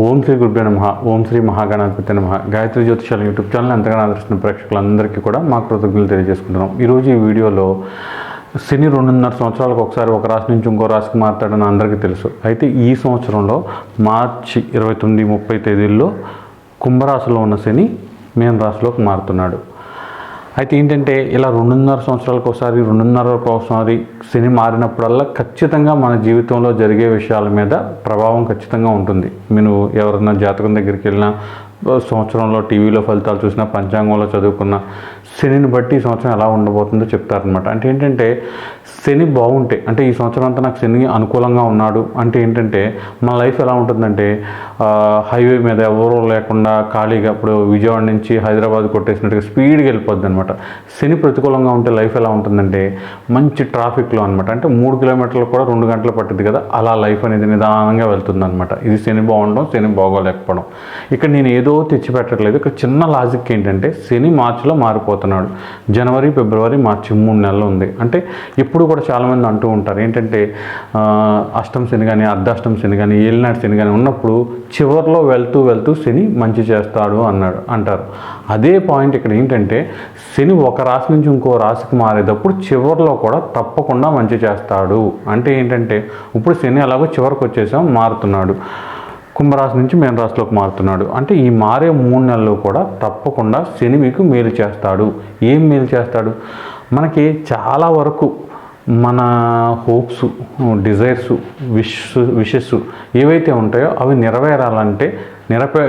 ఓం శ్రీ గురుభ్యో నమ. ఓం శ్రీ మహాగణాధిపతి నమ. గాయత్రి జ్యోతిషాల యూట్యూబ్ ఛానల్ ఎంతగానో ఆదరిస్తున్న ప్రేక్షకులందరికీ కూడా మా కృతజ్ఞతలు తెలియజేసుకుంటున్నాం. ఈరోజు ఈ వీడియోలో శని రెండున్నర సంవత్సరాలకు ఒకసారి ఒక రాశి నుంచి ఇంకో రాశికి మారుతాడని అందరికీ తెలుసు. అయితే ఈ సంవత్సరంలో మార్చి ఇరవై తొమ్మిది ముప్పై తేదీల్లో కుంభరాశిలో ఉన్న శని మేన రాశిలోకి మారుతున్నాడు. అయితే ఏంటంటే ఇలా రెండున్నర సంవత్సరాలకు ఒకసారి రెండున్నర ఒకసారి సినిమా మారినప్పుడల్లా ఖచ్చితంగా మన జీవితంలో జరిగే విషయాల మీద ప్రభావం ఖచ్చితంగా ఉంటుంది. మీరు ఎవరైనా జాతకం దగ్గరికి వెళ్ళినా సంవత్సరంలో టీవీలో ఫలితాలు చూసినా పంచాంగంలో చదువుకున్న శనిని బట్టి ఈ సంవత్సరం ఎలా ఉండబోతుందో చెప్తారనమాట అంటే ఏంటంటే శని బాగుంటే అంటే ఈ సంవత్సరం అంతా నాకు శని అనుకూలంగా ఉన్నాడు అంటే ఏంటంటే మన లైఫ్ ఎలా ఉంటుందంటే హైవే మీద ఎవరో లేకుండా ఖాళీగా ఇప్పుడు విజయవాడ నుంచి హైదరాబాద్ కొట్టేసినట్టుగా స్పీడ్గా వెళ్ళిపోద్ది అనమాట శని ప్రతికూలంగా ఉంటే లైఫ్ ఎలా ఉంటుందంటే మంచి ట్రాఫిక్లో అనమాట అంటే మూడు కిలోమీటర్లు కూడా రెండు గంటలు పట్టింది కదా అలా లైఫ్ అనేది నిదానంగా వెళ్తుంది అనమాట ఇది శని బాగుండడం శని బాగోలేకపోవడం. ఇక్కడ నేను ఏదో తెచ్చిపెట్టట్లేదు. ఇక్కడ చిన్న లాజిక్ ఏంటంటే శని మార్చిలో మారిపోతున్నాడు. జనవరి ఫిబ్రవరి మార్చి మూడు నెలలు ఉంది. అంటే ఇప్పుడు కూడా చాలామంది అంటూ ఉంటారు. ఏంటంటే అష్టం శని కానీ అర్ధాష్టం శని కానీ ఏలినాటి శని కానీ ఉన్నప్పుడు చివరిలో వెళ్తూ వెళ్తూ శని మంచి చేస్తాడు అన్నాడు అంటారు. అదే పాయింట్ ఇక్కడ ఏంటంటే శని ఒక రాశి నుంచి ఇంకో రాశికి మారేటప్పుడు చివరిలో కూడా తప్పకుండా మంచి చేస్తాడు. అంటే ఏంటంటే ఇప్పుడు శని ఎలాగో చివరికి వచ్చేసాం మారుతున్నాడు. కుంభరాశి నుంచి మేన రాశిలోకి మారుతున్నాడు. అంటే ఈ మారే మూడు నెలలు కూడా తప్పకుండా శని మీకు మేలు చేస్తాడు. ఏం మేలు చేస్తాడు? మనకి చాలా వరకు మన హోప్స్ డిజైర్స్ విష్ విషెస్ ఏవైతే ఉంటాయో అవి నెరవేరాలంటే నిరపే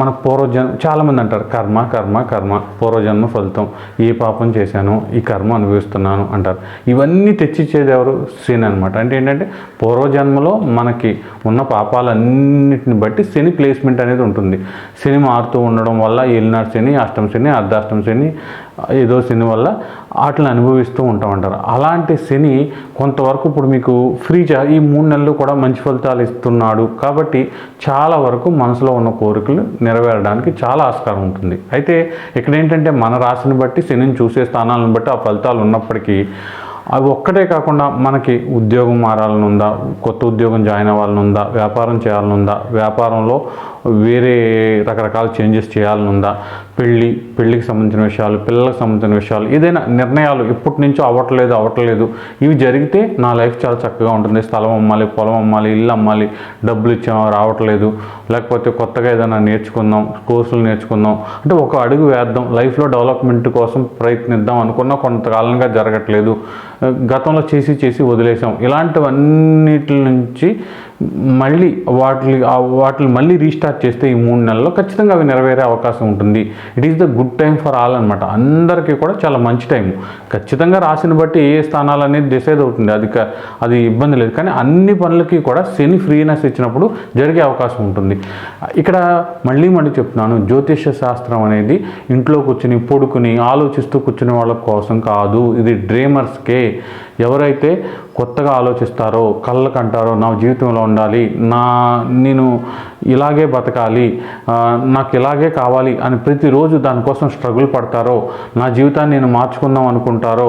మన పూర్వజన్మ చాలామంది అంటారు కర్మ కర్మ కర్మ పూర్వజన్మ ఫలితం ఏ పాపం చేశాను ఈ కర్మ అనుభవిస్తున్నాను అంటారు. ఇవన్నీ తెచ్చిచ్చేది ఎవరు? శని అనమాట అంటే ఏంటంటే పూర్వజన్మలో మనకి ఉన్న పాపాలన్నిటిని బట్టి శని ప్లేస్మెంట్ అనేది ఉంటుంది. శని మారుతూ ఉండడం వల్ల ఏలినాడు శని అష్టం శని అర్ధాష్టం శని ఏదో శని వల్ల వాటిని అనుభవిస్తూ ఉంటాం అంటారు. అలాంటి శని కొంతవరకు ఇప్పుడు మీకు ఫ్రీ చే ఈ మూడు నెలలు కూడా మంచి ఫలితాలు ఇస్తున్నాడు. కాబట్టి చాలా వరకు మనసులో ఉన్న కోరికలు నెరవేరడానికి చాలా ఆస్కారం ఉంటుంది. అయితే ఇక్కడ ఏంటంటే మన రాశిని బట్టి శనిని చూసే స్థానాలను బట్టి ఆ ఫలితాలు ఉన్నప్పటికీ అవి ఒక్కటే కాకుండా మనకి ఉద్యోగం మారాలని ఉందా కొత్త ఉద్యోగం జాయిన్ అవ్వాలని ఉందా వ్యాపారం చేయాలనుందా వ్యాపారంలో వేరే రకరకాల చేంజెస్ చేయాలని ఉందా పెళ్ళి పెళ్ళికి సంబంధించిన విషయాలు పిల్లలకు సంబంధించిన విషయాలు ఏదైనా నిర్ణయాలు ఇప్పటి నుంచో అవ్వట్లేదు అవ్వట్లేదు. ఇవి జరిగితే నా లైఫ్ చాలా చక్కగా ఉంటుంది. స్థలం అమ్మాలి పొలం అమ్మాలి ఇల్లు అమ్మాలి డబ్బులు ఇచ్చాం రావట్లేదు. లేకపోతే కొత్తగా ఏదైనా నేర్చుకుందాం కోర్సులు నేర్చుకుందాం. అంటే ఒక అడుగు వేద్దాం. లైఫ్లో డెవలప్మెంట్ కోసం ప్రయత్నిద్దాం అనుకున్నా కొంతకాలంగా జరగట్లేదు. గతంలో చేసి చేసి వదిలేసాం. ఇలాంటివన్నిటి నుంచి మళ్ళీ వాటి వాటిని మళ్ళీ రీస్టార్ట్ చేస్తే ఈ మూడు నెలల్లో ఖచ్చితంగా అవి నెరవేరే అవకాశం ఉంటుంది. It is the good time for all అనమాట అందరికీ కూడా చాలా మంచి టైం ఖచ్చితంగా రాసిన బట్టి ఏ ఏ స్థానాలు అనేది డిసైడ్ అవుతుంది. అది అది ఇబ్బంది లేదు. కానీ అన్ని పనులకి కూడా శని ఫ్రీనెస్ ఇచ్చినప్పుడు జరిగే అవకాశం ఉంటుంది. ఇక్కడ మళ్ళీ మళ్ళీ చెప్తున్నాను. జ్యోతిష శాస్త్రం అనేది ఇంట్లో కూర్చుని పొడుకుని ఆలోచిస్తూ కూర్చునే వాళ్ళ కోసం కాదు. ఇది డ్రీమర్స్కే ఎవరైతే కొత్తగా ఆలోచిస్తారో కళ్ళకంటారో నా జీవితంలో ఉండాలి నా నేను ఇలాగే బతకాలి నాకు ఇలాగే కావాలి అని ప్రతిరోజు దానికోసం స్ట్రగుల్ పడతారో నా జీవితాన్ని నేను మార్చుకుందాం అనుకుంటారో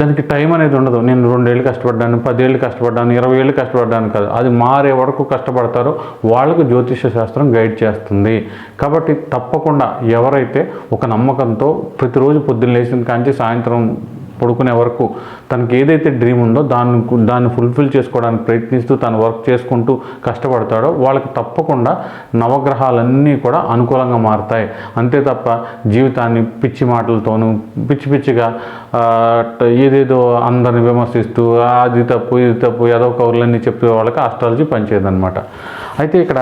దానికి టైం అనేది ఉండదు. నేను రెండేళ్ళు కష్టపడ్డాను పదేళ్ళు కష్టపడ్డాను ఇరవై ఏళ్ళు కష్టపడ్డాను కాదు. అది మారే వరకు కష్టపడతారో వాళ్ళకు జ్యోతిష శాస్త్రం గైడ్ చేస్తుంది. కాబట్టి తప్పకుండా ఎవరైతే ఒక నమ్మకంతో ప్రతిరోజు పొద్దున్న లేచిన కాంచి సాయంత్రం పడుకునే వరకు తనకి ఏదైతే డ్రీమ్ ఉందో దాన్ని దాన్ని ఫుల్ఫిల్ చేసుకోవడానికి ప్రయత్నిస్తూ తను వర్క్ చేసుకుంటూ కష్టపడతాడో వాళ్ళకి తప్పకుండా నవగ్రహాలన్నీ కూడా అనుకూలంగా మారుతాయి. అంతే తప్ప జీవితాన్ని పిచ్చి మాటలతోనూ పిచ్చి పిచ్చిగా ఏదేదో అందరిని విమర్శిస్తూ అది తప్పు ఇది తప్పు ఏదో కౌరులన్నీ చెప్పే వాళ్ళకి ఆస్ట్రాలజీ పనిచేయదనమాట అయితే ఇక్కడ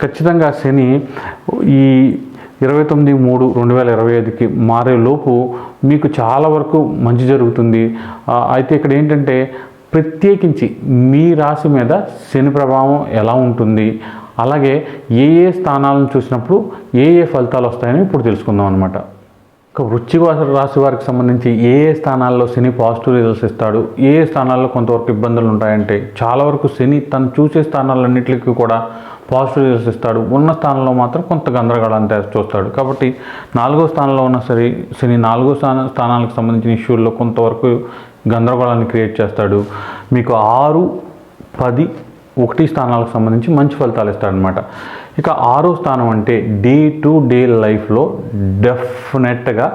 ఖచ్చితంగా శని ఈ ఇరవై తొమ్మిది మూడు రెండు వేల ఇరవై ఐదుకి మారేలోపు మీకు చాలా వరకు మంచి జరుగుతుంది. అయితే ఇక్కడ ఏంటంటే ప్రత్యేకించి మీ రాశి మీద శని ప్రభావం ఎలా ఉంటుంది? అలాగే ఏ ఏ స్థానాలను చూసినప్పుడు ఏ ఏ ఫలితాలు వస్తాయని ఇప్పుడు తెలుసుకుందాం అనమాట వృశ్చిక రాశి వారికి సంబంధించి ఏ ఏ స్థానాల్లో శని పాజిటివ్ రిజల్ట్స్ ఇస్తాడు ఏ ఏ స్థానాల్లో కొంతవరకు ఇబ్బందులు ఉంటాయంటే చాలా వరకు శని తను చూసే స్థానాలన్నింటికి కూడా పాజిటివ్ రిజల్ట్స్ ఇస్తాడు. ఉన్న స్థానంలో మాత్రం కొంత గందరగోళాన్ని చూస్తాడు. కాబట్టి నాలుగో స్థానంలో ఉన్న సరే శని నాలుగో స్థాన స్థానాలకు సంబంధించిన ఇష్యూల్లో కొంతవరకు గందరగోళాన్ని క్రియేట్ చేస్తాడు. మీకు ఆరు పది ఒకటి స్థానాలకు సంబంధించి మంచి ఫలితాలు ఇస్తాడనమాట ఇక ఆరో స్థానం అంటే డే టు డే లైఫ్లో డెఫినెట్గా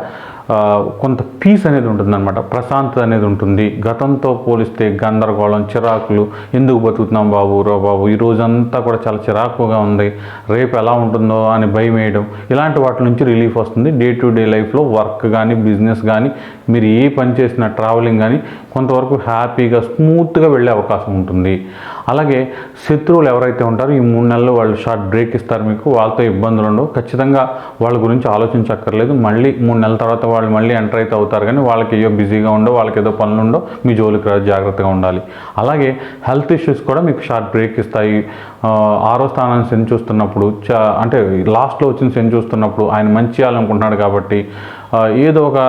కొంత పీస్ అనేది ఉంటుందన్నమాట. ప్రశాంతత అనేది ఉంటుంది. గతంతో పోలిస్తే గందరగోళం చిరాకులు ఎందుకు బతుకుతున్నాం బాబు రో బాబు ఈ రోజంతా కూడా చాలా చిరాకుగా ఉంది. రేపు ఎలా ఉంటుందో అని భయం వేయడం. ఇలాంటి వాటి నుంచి రిలీఫ్ వస్తుంది. డే టు డే లైఫ్లో వర్క్ కానీ బిజినెస్ కానీ మీరు ఏ పని చేసినా ట్రావెలింగ్ కానీ కొంతవరకు హ్యాపీగా స్మూత్గా వెళ్ళే అవకాశం ఉంటుంది. అలాగే శత్రువులు ఎవరైతే ఉంటారో ఈ మూడు నెలలు వాళ్ళు షార్ట్ బ్రేక్ ఇస్తారు మీకు వాళ్ళతో ఇబ్బందులు ఉండవు. ఖచ్చితంగా వాళ్ళ గురించి ఆలోచించక్కర్లేదు. మళ్ళీ మూడు నెలల తర్వాత వాళ్ళు మళ్ళీ ఎంటర్ అయితే అవుతారు కానీ వాళ్ళకి ఏదో బిజీగా ఉండో వాళ్ళకి ఏదో పనులు ఉండో మీ జోలికి జాగ్రత్తగా ఉండాలి. అలాగే హెల్త్ ఇష్యూస్ కూడా మీకు షార్ట్ బ్రేక్ ఇస్తాయి. ఆరో స్థానాన్ని సెన్ చూస్తున్నప్పుడు చా అంటే లాస్ట్లో వచ్చిన సెన్ చూస్తున్నప్పుడు ఆయన మంచి చేయాలనుకుంటున్నాడు కాబట్టి ఏదో ఒక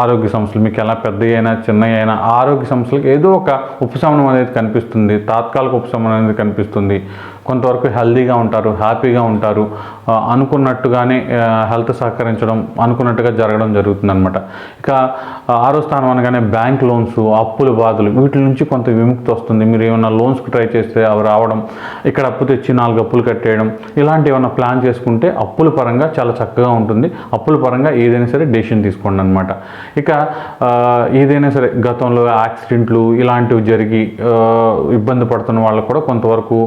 ఆరోగ్య సమస్యలు మీకు ఎలా పెద్ద అయినా చిన్న అయినా ఆరోగ్య సమస్యలకు ఏదో ఒక ఉపశమనం అనేది కనిపిస్తుంది తాత్కాలిక ఉపశమనం అనేది కనిపిస్తుంది. కొంతవరకు హెల్దీగా ఉంటారు హ్యాపీగా ఉంటారు అనుకున్నట్టుగానే హెల్త్ సహకరించడం అనుకున్నట్టుగా జరగడం జరుగుతుంది అనమాట ఇక ఆరో స్థానం అనగానే బ్యాంక్ లోన్స్ అప్పుల బాధలు వీటి నుంచి కొంత విముక్తి వస్తుంది. మీరు ఏమైనా లోన్స్కి ట్రై చేస్తే అవి రావడం ఇక్కడ అప్పు తెచ్చి నాలుగు అప్పులు కట్టేయడం ఇలాంటి ఏమైనా ప్లాన్ చేసుకుంటే అప్పుల పరంగా చాలా చక్కగా ఉంటుంది. అప్పుల పరంగా ఏదైనా సరే డెసిషన్ తీసుకోండి అనమాట ఇక ఏదైనా సరే గతంలో యాక్సిడెంట్లు ఇలాంటివి జరిగి ఇబ్బంది పడుతున్న వాళ్ళకు కూడా కొంతవరకు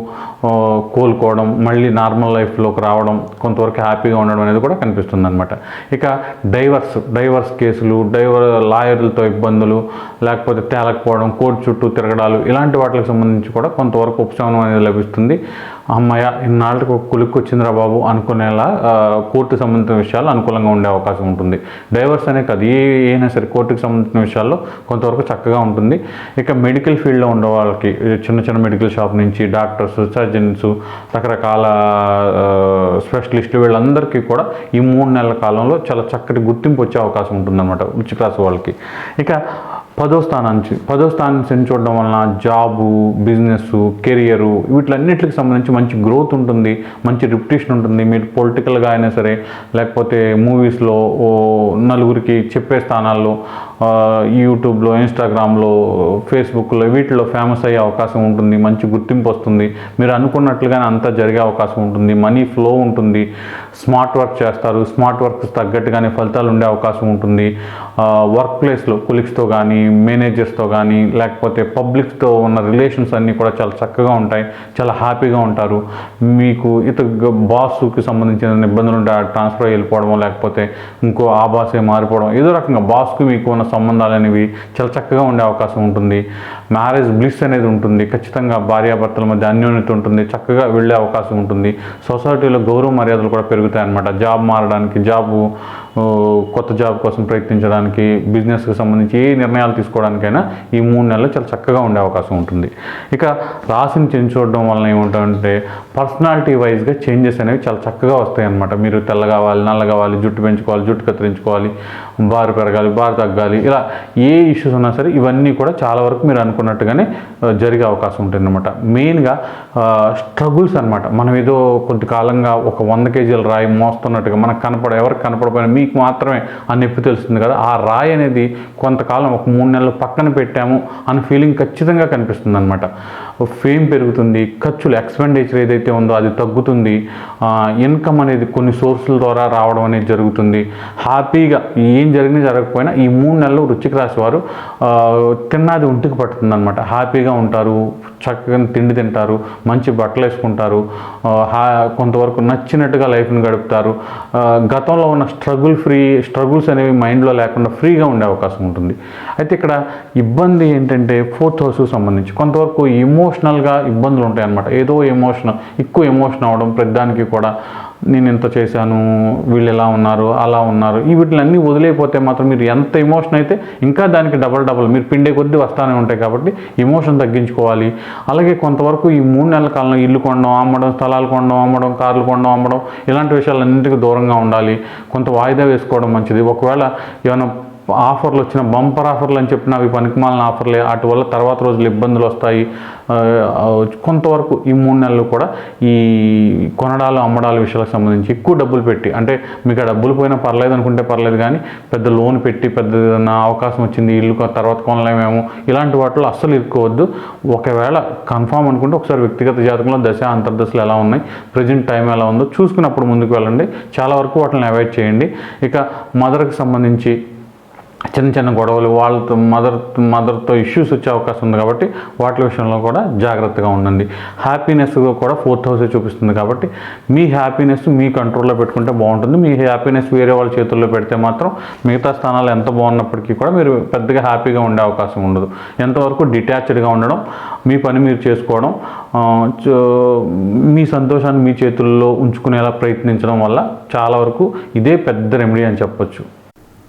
కోలుకోవడం మళ్ళీ నార్మల్ లైఫ్లోకి రావడం కొంతవరకు హ్యాపీగా ఉండడం అనేది కూడా కనిపిస్తుంది అనమాట ఇక డైవర్స్ డైవర్స్ కేసులు డైవర్ లాయర్లతో ఇబ్బందులు లేకపోతే తేలకపోవడం కోర్టు చుట్టూ తిరగడాలు ఇలాంటి వాటికి సంబంధించి కూడా కొంతవరకు ఉపశమనం అనేది లభిస్తుంది. అమ్మయ్య ఇన్నాళ్ళకి ఒక కులుక్కు వచ్చిందిరా బాబు అనుకునేలా ఆ, కోర్టుకు సంబంధించిన విషయాలు అనుకూలంగా ఉండే అవకాశం ఉంటుంది. డైవర్స్ అనే కాదు ఏ అయినా సరే కోర్టుకు సంబంధించిన విషయాల్లో కొంతవరకు చక్కగా ఉంటుంది. ఇక మెడికల్ ఫీల్డ్లో ఉండే వాళ్ళకి చిన్న చిన్న మెడికల్ షాప్ నుంచి డాక్టర్స్ సర్జన్స్ రకరకాల స్పెషలిస్టులు వీళ్ళందరికీ కూడా ఈ మూడు నెలల కాలంలో చాలా చక్కటి గుర్తింపు వచ్చే అవకాశం ఉంటుందన్నమాట వృచ్చిక రాశి వాళ్ళకి. ఇక పదో స్థానం పదో స్థానాన్ని చూడడం వలన జాబు బిజినెస్ కెరియరు వీటిలన్నిటికి సంబంధించి మంచి గ్రోత్ ఉంటుంది మంచి రిప్యుటేషన్ ఉంటుంది. మీరు పొలిటికల్గా అయినా సరే లేకపోతే మూవీస్లో నలుగురికి చెప్పే స్థానాల్లో యూట్యూబ్లో ఇన్స్టాగ్రామ్లో ఫేస్బుక్లో వీటిలో ఫేమస్ అయ్యే అవకాశం ఉంటుంది మంచి గుర్తింపు వస్తుంది. మీరు అనుకున్నట్లుగానే అంతా జరిగే అవకాశం ఉంటుంది. మనీ ఫ్లో ఉంటుంది. స్మార్ట్ వర్క్ చేస్తారు. స్మార్ట్ వర్క్ తగ్గట్టుగానే ఫలితాలు ఉండే అవకాశం ఉంటుంది. వర్క్ ప్లేస్లో కొలిక్స్తో కానీ మేనేజర్స్తో కానీ లేకపోతే పబ్లిక్స్తో ఉన్న రిలేషన్స్ అన్నీ కూడా చాలా చక్కగా ఉంటాయి. చాలా హ్యాపీగా ఉంటారు. మీకు ఇతర బాస్కి సంబంధించిన ఇబ్బందులు ఉంటాయి ట్రాన్స్ఫర్ వెళ్ళిపోవడం లేకపోతే ఇంకో ఆ బాసే మారిపోవడం ఏదో రకంగా బాస్కు మీకు ఉన్న సంబంధాలు అనేవి చాలా చక్కగా ఉండే అవకాశం ఉంటుంది. మ్యారేజ్ బ్లిస్ అనేది ఉంటుంది. ఖచ్చితంగా భార్యాభర్తల మధ్య అన్యోన్యత ఉంటుంది. చక్కగా వెళ్ళే అవకాశం ఉంటుంది. సొసైటీలో గౌరవ మర్యాదలు కూడా పెరుగుతాయి అన్నమాట జాబ్ మారడానికి జాబు కొత్త జాబ్ కోసం ప్రయత్నించడానికి బిజినెస్కి సంబంధించి ఏ నిర్ణయాలు తీసుకోవడానికైనా ఈ మూడు నెలలు చాలా చక్కగా ఉండే అవకాశం ఉంటుంది. ఇక రాశిని చేంజ్ చూడడం వలన ఏముంటుందంటే పర్సనాలిటీ వైజ్గా చేంజెస్ అనేవి చాలా చక్కగా వస్తాయి మీరు తెల్ల కావాలి నల్ల కావాలి జుట్టు పెంచుకోవాలి జుట్టు కత్తిరించుకోవాలి బారు పెరగాలి బారు తగ్గాలి ఇలా ఏ ఇష్యూస్ ఉన్నా సరే ఇవన్నీ కూడా చాలా వరకు మీరు అనుకున్నట్టుగానే జరిగే అవకాశం ఉంటుంది అనమాట మెయిన్గా స్ట్రగుల్స్ అనమాట మనం ఏదో కొద్ది కాలంగా ఒక వంద కేజీల రాయి మోస్తున్నట్టుగా మనకు కనపడ ఎవరికి కనపడపోయినా నీకు మాత్రమే ఆ నొప్పి తెలుస్తుంది కదా. ఆ రాయి అనేది కొంతకాలం ఒక మూడు నెలలు పక్కన పెట్టాము అన్న ఫీలింగ్ ఖచ్చితంగా కనిపిస్తుంది అనమాట ఫేమ్ పెరుగుతుంది ఖర్చులు ఎక్స్పెండిచర్ ఏదైతే ఉందో అది తగ్గుతుంది. ఇన్కమ్ అనేది కొన్ని సోర్సుల ద్వారా రావడం అనేది జరుగుతుంది. హ్యాపీగా ఏం జరిగినా జరగకపోయినా ఈ మూడు నెలలు రుచిక రాసి వారు తిన్నది ఒంటికి పట్టుతుంది అనమాట హ్యాపీగా ఉంటారు చక్కగా తిండి తింటారు మంచి బట్టలు వేసుకుంటారు హా- కొంతవరకు నచ్చినట్టుగా లైఫ్ని గడుపుతారు. గతంలో ఉన్న స్ట్రగుల్ ఫ్రీ స్ట్రగుల్స్ అనేవి మైండ్లో లేకుండా ఫ్రీగా ఉండే అవకాశం ఉంటుంది. అయితే ఇక్కడ ఇబ్బంది ఏంటంటే ఫోర్త్ హౌస్కు సంబంధించి కొంతవరకు ఎమోషనల్గా ఇబ్బందులు ఉంటాయి అన్నమాట. ఏదో ఎమోషన్ ఎక్కువ ఎమోషన్ అవ్వడం ప్రతిదానికి కూడా నేను ఇంత చేశాను వీళ్ళు ఎలా ఉన్నారు అలా ఉన్నారు. ఈ వీటిలన్నీ వదిలేకపోతే మాత్రం మీరు ఎంత ఎమోషన్ అయితే ఇంకా దానికి డబల్ డబల్ మీరు పిండే కొద్దీ వస్తానే ఉంటాయి కాబట్టి ఎమోషన్ తగ్గించుకోవాలి. అలాగే కొంతవరకు ఈ మూడు నెలల కాలంలో ఇల్లు కొనడం అమ్మడం స్థలాలు కొనడం అమ్మడం కార్లు కొనడం అమ్మడం ఇలాంటి విషయాలన్నింటికి దూరంగా ఉండాలి. కొంత వాయిదా వేసుకోవడం మంచిది. ఒకవేళ ఏమైనా ఆఫర్లు వచ్చిన బంపర్ ఆఫర్లు అని చెప్పిన అవి పనికిమాలిన ఆఫర్లే. వాటి వల్ల తర్వాత రోజులు ఇబ్బందులు వస్తాయి. కొంతవరకు ఈ మూడు నెలలు కూడా ఈ కొనడాలు అమ్మడాల విషయాలకు సంబంధించి ఎక్కువ డబ్బులు పెట్టి అంటే మీకు ఆ డబ్బులు పోయినా పర్లేదు అనుకుంటే పర్లేదు కానీ పెద్ద లోన్ పెట్టి పెద్ద ఏదైనా అవకాశం వచ్చింది ఇల్లు తర్వాత కొనలేమేమో ఇలాంటి వాటిలో అస్సలు ఇరుక్కోవద్దు. ఒకవేళ కన్ఫామ్ అనుకుంటే ఒకసారి వ్యక్తిగత జాతకంలో దశ అంతర్దశలు ఎలా ఉన్నాయి ప్రజెంట్ టైం ఎలా ఉందో చూసుకున్నప్పుడు ముందుకు వెళ్ళండి. చాలా వరకు వాటిని అవాయిడ్ చేయండి. ఇక మదర్కి సంబంధించి చిన్న చిన్న గొడవలు వాళ్ళతో మదర్ మదర్తో ఇష్యూస్ వచ్చే అవకాశం ఉంది కాబట్టి వాటి విషయంలో కూడా జాగ్రత్తగా ఉండండి. హ్యాపీనెస్ కూడా ఫోర్త్ హౌసే చూపిస్తుంది కాబట్టి మీ హ్యాపీనెస్ మీ కంట్రోల్లో పెట్టుకుంటే బాగుంటుంది. మీ హ్యాపీనెస్ వేరే వాళ్ళ చేతుల్లో పెడితే మాత్రం మిగతా స్థానాలు ఎంత బాగున్నప్పటికీ కూడా మీరు పెద్దగా హ్యాపీగా ఉండే అవకాశం ఉండదు. ఎంతవరకు డిటాచ్డ్గా ఉండడం మీ పని మీరు చేసుకోవడం మీ సంతోషాన్ని మీ చేతుల్లో ఉంచుకునేలా ప్రయత్నించడం వల్ల చాలా వరకు ఇదే పెద్ద రెమెడీ అని చెప్పొచ్చు.